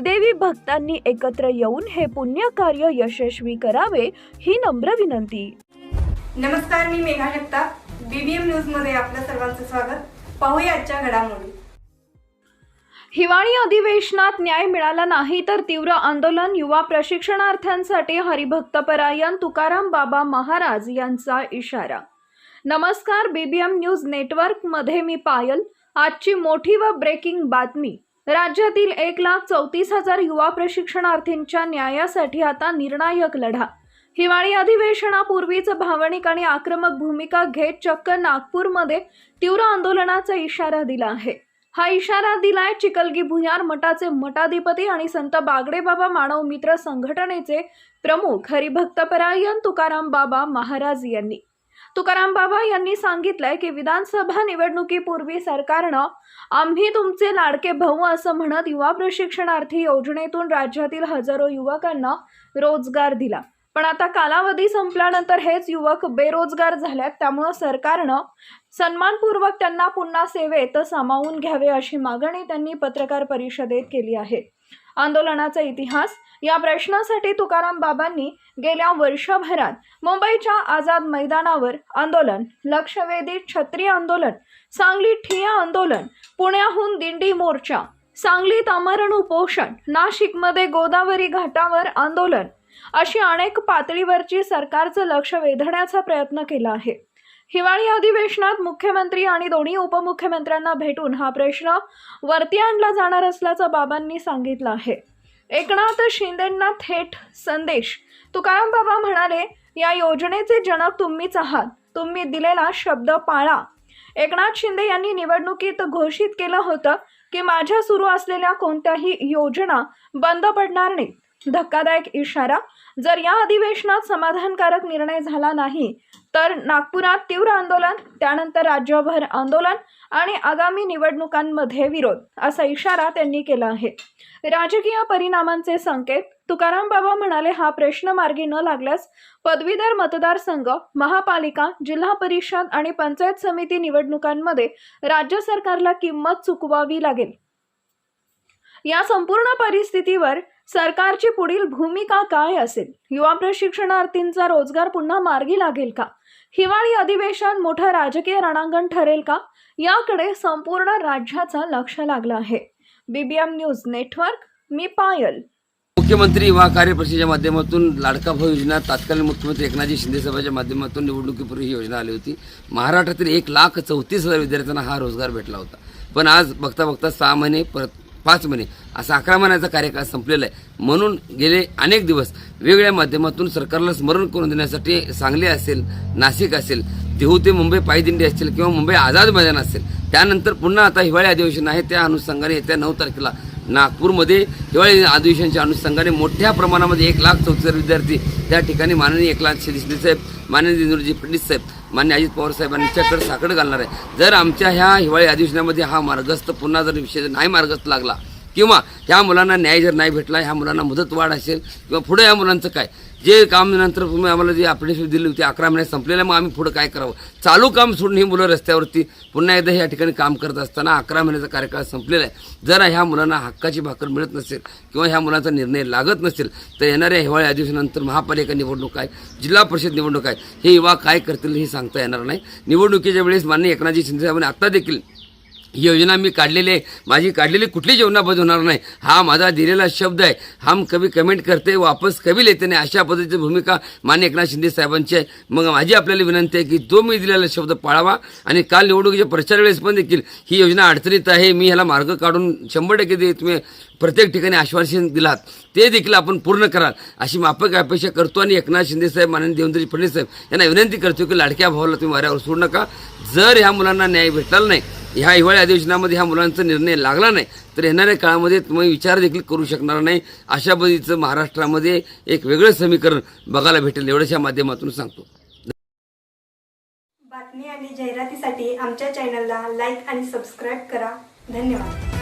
देवी भक्तांनी एकत्र येऊन हे पुण्य कार्य यशस्वी करावे ही नम्र विनंती. नमस्कार मी मेघा जगताप बीबीएम न्यूजमध्ये आपलं सर्वांचं स्वागत. पाहूया आजच्या घडामोडी. हिवाळी अधिवेशनात न्याय मिळाला नाही तर तीव्र आंदोलन युवा प्रशिक्षणार्थ्यांसाठी हरिभक्तपरायण तुकाराम बाबा महाराज यांचा इशारा. नमस्कार बीबीएम न्यूज नेटवर्कमध्ये मी पायल. आजची मोठी व ब्रेकिंग बातमी. राज्यातील एक लाख चौतीस हजार युवा प्रशिक्षणार्थींच्या न्यायासाठी आता निर्णायक लढा. हिवाळी अधिवेशनापूर्वीच भावनिक आणि आक्रमक भूमिका घेत चक्क नागपूरमध्ये तीव्र आंदोलनाचा इशारा दिला आहे. हा इशारा दिलाय चिकलगी भुयार मठाचे मठाधिपती आणि संत बागडेबाबा मानव मित्र संघटनेचे प्रमुख हरिभक्तपरायण तुकाराम बाबा महाराज यांनी. तुकाराम बाबा यांनी सांगितलंय की विधानसभा निवडणुकीपूर्वी सरकारनं आम्ही तुमचे लाडके भाऊ असं म्हणत युवा प्रशिक्षणार्थी योजनेतून राज्यातील हजारो युवकांना रोजगार दिला. पण आता कालावधी संपल्यानंतर हेच युवक बेरोजगार झाल्यात त्यामुळं सरकारनं सन्मानपूर्वक त्यांना पुन्हा सेवेत सामावून घ्यावे अशी मागणी त्यांनी पत्रकार परिषदेत केली आहे. आंदोलनाचा इतिहास. या प्रश्नासाठी तुकाराम बाबांनी गेल्या वर्षभरात मुंबईच्या आझाद मैदानावर आंदोलन लक्षवेधी छत्री आंदोलन सांगली ठिय्या आंदोलन पुण्याहून दिंडी मोर्चा सांगलीत आमरण उपोषण नाशिकमध्ये गोदावरी घाटावर आंदोलन अशी अनेक पातळीवरची सरकारचं लक्ष वेधण्याचा प्रयत्न केला आहे. हिवाळी अधिवेशनात मुख्यमंत्री आणि दोन्ही उपमुख्यमंत्र्यांना भेटून हा प्रश्न वरती आणला जाणार असल्याचं बाबांनी सांगितलं आहे. एकनाथ शिंदेंना थेट संदेश. तुकाराम बाबा म्हणाले या योजनेचे जनक तुम्हीच आहात. तुम्ही दिलेला शब्द पाळा. एकनाथ शिंदे यांनी निवडणुकीत घोषित केलं होतं की माझ्या सुरू असलेल्या कोणत्याही योजना बंद पडणार नाही धक्कादायक इशारा. जर या अधिवेशनात समाधानकारक निर्णय झाला नाही तर नागपुरात तीव्र आंदोलन त्यानंतर राज्यभर आंदोलन आणि आगामी निवडणुकांमध्ये विरोध असा इशारा त्यांनी केला आहे. राजकीय परिणामांचे संकेत तुकाराम बाबा म्हणाले हा प्रश्न मार्गी न लागल्यास पदवीधर मतदारसंघ महापालिका जिल्हा परिषद आणि पंचायत समिती निवडणुकांमध्ये राज्य सरकारला किंमत चुकवावी लागेल. या संपूर्ण परिस्थितीवर सरकारची पुढील भूमिका काय असेल? युवा प्रशिक्षणार्थींचा रोजगार पुन्हा मार्गी लागेल का? हिवाळी अधिवेशन मोठं राजकीय रणांगण ठरेल का? याकडे संपूर्ण राज्याचं लक्ष लागलं आहे. बीबीएम न्यूज नेटवर्क मी पायल. मुख्यमंत्री युवा कार्यपरिषदेच्या माध्यमातून लाडका भाऊ योजना तात्कालीन मुख्यमंत्री एकनाथजी शिंदे साहेबांच्या माध्यमातून निवडणुकीपूर्वी ही योजना आली होती. महाराष्ट्रातील एक लाख चौतीस हजार विद्यार्थ्यांना हा रोजगार भेटला होता. पण आज बघता बघता सहा महिने परत पाच महिने असा अकरा महिन्याचा कार्यकाळ संपलेला आहे. म्हणून गेले अनेक दिवस वेगवेगळ्या माध्यमातून सरकारला स्मरण करून देण्यासाठी सांगली असेल नाशिक असेल देहू ते मुंबई पायदिंडी असेल किंवा मुंबई आझाद मैदान असेल त्यानंतर पुन्हा आता हिवाळी अधिवेशन आहे त्या अनुषंगाने येत्या नऊ तारखेला नागपूरमध्ये हिवाळी अधिवेशनाच्या अनुषंगाने मोठ्या प्रमाणामध्ये एक लाख चौतीस विद्यार्थी त्या ठिकाणी माननीय एकनाथ शिंदे साहेब माननीय इंद्रजी फडणवीस साहेब मान्य अजित पवार साहेबांच्याकडे साकडं घालणार आहे. जर आमच्या ह्या हिवाळी अधिवेशनामध्ये हा मार्गस्थ पुन्हा जर विषय नाही मार्गस्थ लागला किंवा ह्या मुलांना न्याय जर नाही भेटला ह्या मुलांना मुदतवाढ असेल किंवा पुढे ह्या मुलांचं काय? जे काम नंतर तुम्ही आम्हाला जे अपडेशन दिली होती अकरा महिन्यात संपलेल्या मग आम्ही पुढं काय करावं? चालू काम सोडून ही मुलं रस्त्यावरती पुन्हा एकदा या ठिकाणी काम करत असताना अकरा महिन्याचा कार्यकाळ संपलेला आहे. जरा ह्या मुलांना हक्काची भाकर मिळत नसेल किंवा ह्या मुलांचा निर्णय लागत नसेल तर येणाऱ्या हिवाळी अधिवेशनानंतर महापालिका निवडणूक आहे जिल्हा परिषद निवडणूक आहे. हे युवा काय करतील हे सांगता येणार नाही. निवडणुकीच्या वेळेस माननीय एकनाथजी शिंदे साहेबांनी आत्ता देखील योजना मी काढलेली आहे. माझी काढलेली कुठली योजना होणार नाही. हा माझा दिलेला शब्द आहे. हम कभी कमेंट करते वापस कभी लेते नाही. अशा पद्धतीची भूमिका मान्य एकनाथ शिंदे साहेबांची आहे. मग माझी आपल्याला विनंती आहे की तो मी दिलेला शब्द पाळावा आणि काल निवडणुकीच्या प्रचार वेळेस पण देखील ही योजना अडचणीत आहे. मी ह्याला मार्ग काढून शंभर टक्के ते तुम्ही प्रत्येक ठिकाणी आश्वासन दिलात. ते देखील आपण पूर्ण कराल. अशी माफक अपेक्षा करतो आणि एकनाथ शिंदे साहेब माननीय देवेंद्रजी फडणवीस साहेब यांना विनंती करतो की लाडक्या भावाला तुम्ही वाऱ्यावर सोडू नका. जर ह्या मुलांना न्याय भेटला नाही ह्या हिवाळी अधिवेशनामध्ये ह्या मुलांचा निर्णय लागला नाही तर येणाऱ्या काळामध्ये तुम्ही विचार देखील करू शकणार नाही. अशा पद्धतीचं महाराष्ट्रामध्ये एक वेगळं समीकरण बघायला भेटेल एवढ्याच्या माध्यमातून सांगतो. बातमी आणि जाहिरातीसाठी आमच्या चॅनलला लाईक आणि सबस्क्राईब करा. धन्यवाद.